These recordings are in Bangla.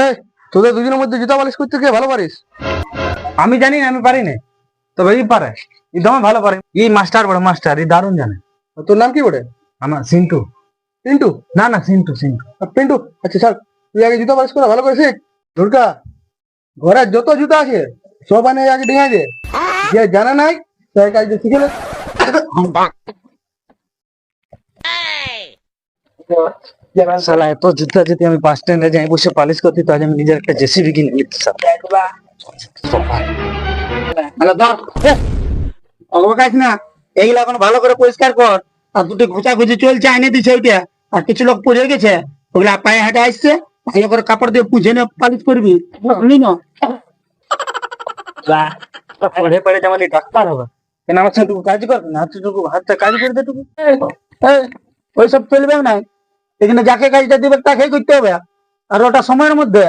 এই তোদের দুজনের মধ্যে জুতা পালিশ করতে কে ভালো পারিস? আমি জানি না আমি পারি না তবে ই পারে। ই দমে ভালো পারে। ই মাস্টার বড় মাস্টার ই দারুণ জানে। তোর নাম কি বটে? আমার সিন্টু। পিন্টু না না সিন্টু সিন্টু। পিন্টু? আচ্ছা স্যার তুই আগে জুতা পালিশ করা ভালো করে শিখ দুর্গা ঘরে যত জুতা আছে সব আনে আগে ডিঙাই দে। যে জানে নাই সে কাজ শিখে নে। এত জুতা যদি আমি বাস স্ট্যান্ডে যাই, বসে পালিশ করতে, তাহলে আমি নিজের একটা জেসিবি কিনে নিতে স্যার পায়ে আসছে কাপড় দিয়ে পালিশ করবি। যেমন ডাক্তার হবে। কাজ করবে না? হাতটুকু হাতটা কাজ ওইসব চলবে না। এখানে যাকে কাজটা দিবে তাকেই করতে হবে। আর ওটা সময়ের মধ্যে।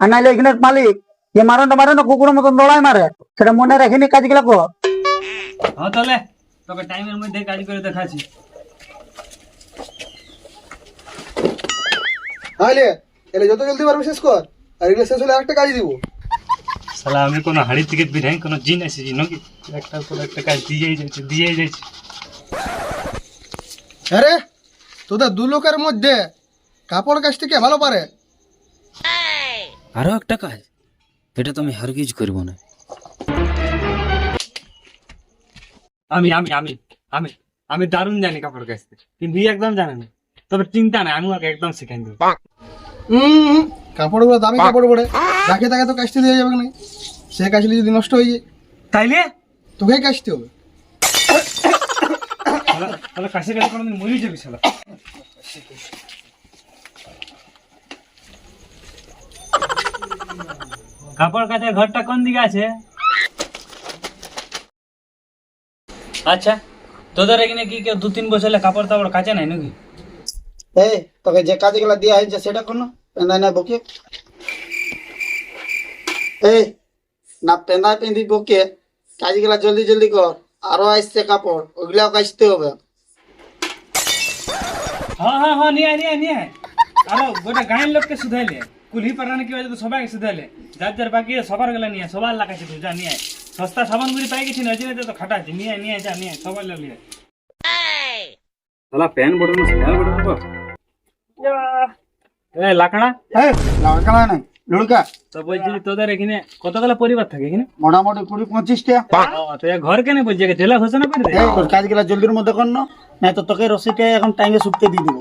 আর নাহলে এখানে মালিক যে মারনটা মারে না কুকুরের মতন লড়াই মারে। সেটা মনে রাখিনি কাজগুলো কর। হ্যাঁ তাহলে তোকে টাইমের মধ্যে কাজ করে দেখাচ্ছি। তাহলে এলে যত জলদি পারবি শেষ কর। আর এগুলো শেষ হলে আরেকটা কাজ দিব। শালা আমি কোনো হাড়ি থেকে বিধাই কোনো জিন এসেছি নাকি? একটার পর একটা কাজ দিয়েই যাচ্ছে দিয়েই যাচ্ছে আরে তোদের দু লোকের মধ্যে কাপড় কাজ থেকে ভালো পারে? আরও একটা কাজ এটা তো আমি হারগিজ করব না। আমি আমি আমি আমি আমি দারুণ জানি কাপড় কাচতে কিন্তু একদম জানে না। তবে চিন্তা নাই আমি ওকে একদম শিখাই দেবো। হুম কাপড়গুলো দামি কাপড় পড়ে। যাকে তাকে তো কাচতে দেওয়া যাবে না। সে কাচলে যদি নষ্ট হয়ে যায়। তাইলে? তোকেই কাচতে হবে। শালা কাছে কাছে কোনোদিন যাবি শালা। কাপড় কাচার ঘরটা কোন দিকে আছে? আচ্ছা তোদের এখানে কি কেউ দু তিন বছর কাপড় তাপড় কাচে নাই নাকি? এই, তোকে যে কাজগুলো দেওয়া হয়েছে সেটা কোনো পেন্দাই না বকে এই, না পেন্দাই পেন্দি বকে জলদি জলদি কর। আরও আসছে কাপড় ওগুলাও কাচতে হবে হ্যাঁ হ্যাঁ হ্যাঁ নিয়ে আয়, নিয়ে আয়, নিয়ে আয়। আরও গোটা গাঁয়ের লোককে শুধাইলে কুলি পারানে কি হয়েছে তো সবাইকে শুধাইলে যার যার বাকি আছে, সবার গেলে নিয়ে আয়, সবার লাগাইছে তুই যা নিয়ে আয়। সস্তা সাবান গুড়ি পাই গেছি না ওই জন্য তো খাটাচ্ছি নিয়ে আয়, নিয়ে আয়, যা নিয়ে আয়, সবার লাগে নিয়ে আয়। বটন বাবা এ লাকড়া এই লাগানো নাই লুড়কা তো বলছি তোদের এখানে কতগুলো পরিবার থাকে এখানে? মোটামুটি কুড়ি পঁচিশটা। তো এ ঘর কেন বলছি? জেলা ঘোষণা করে দে। কাজগুলা জলদির মধ্যে কর না তো তোকে রসিদ এখন টাইমে শুকতে দিয়ে দিব।